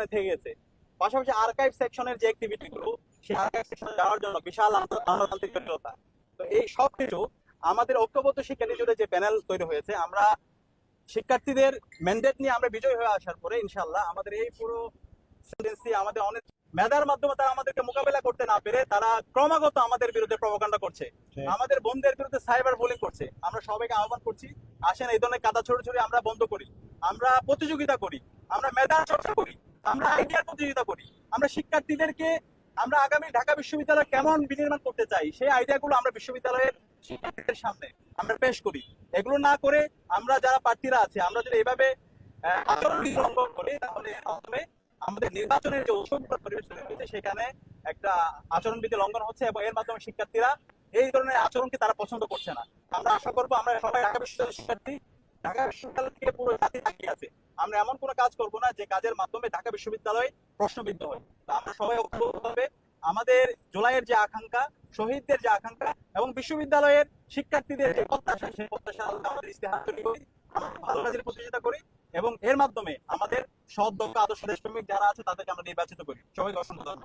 এখানে থেকে গেছে। পাশাপাশি আর্কাইভ সেকশনের যে অ্যাক্টিভিটি গুলো সেই আর্কাইভ সেকশনে যাওয়ার জন্য বিশাল আমলাতান্ত্রিক জটিলতা তো এই সব কিছু আমাদের ঐক্যবদ্ধ শিক্ষা নিজেদের যে প্যানেল তৈরি হয়েছে আমরা শিক্ষার্থীদের ম্যান্ডেট নিয়ে আমরা বিজয় হয়ে আসার পরে ইনশাল্লাহ আমাদের এই পুরো আমাদের অনেক মেধার মাধ্যমে তারা আমাদেরকে মোকাবেলা করতে না পেরে তারা ক্রমাগত আমাদের বিরুদ্ধে প্রভাকাণ্ডা করছে। আমাদের বন্ধুদের বিরুদ্ধে সাইবার বুলিং করছে। আমরা সবাইকে আহ্বান করছি আসেন এই ধরনের কাদা ছড়ে ছড়ে আমরা বন্ধ করি। আমরা প্রতিযোগিতা করি আমরা মেধা চর্চা করি। আমরা আইডিয়ার প্রতিযোগিতা করি। আমরা শিক্ষার্থীদেরকে আমরা আগামী ঢাকা বিশ্ববিদ্যালয় কেমন বিনির্মাণ করতে চাই, সেই আইডিয়াগুলো আমরা বিশ্ববিদ্যালয়ের শিক্ষার্থীদের সামনে আমরা পেশ করি। এগুলো না করে আমরা যারা প্রার্থীরা আছে, আমরা যদি এইভাবে আচরণ বিধি লঙ্ঘন করি, তাহলে প্রথমে আমাদের নির্বাচনের যে সেখানে একটা আচরণবিধি লঙ্ঘন হচ্ছে এবং এর মাধ্যমে শিক্ষার্থীরা এই ধরনের আচরণকে তারা পছন্দ করছে না। আমরা আশা করব আমরা সবাই ঢাকা বিশ্ববিদ্যালয়ের শিক্ষার্থী ঢাকা পুরো জাতি তাকিয়ে আছে। আমরা এমন কোনো কাজ করব না যে কাজের মাধ্যমে ঢাকা বিশ্ববিদ্যালয় প্রশ্নবিদ্ধ হয়। আমরা সবাই ঐক্যবদ্ধভাবে আমাদের জুলাইয়ের যে আকাঙ্ক্ষা, শহীদদের যে আকাঙ্ক্ষা এবং বিশ্ববিদ্যালয়ের শিক্ষার্থীদের যে প্রত্যাশা, সেই প্রত্যাশা আমাদের ইস্তেহার তৈরি করি ভালো কাজের প্রতিযোগিতা করি এবং এর মাধ্যমে আমাদের দক্ষ আদর্শ দেশপ্রেমিক যারা আছে তাদেরকে আমরা নির্বাচিত করি। সবাইকে ধন্যবাদ।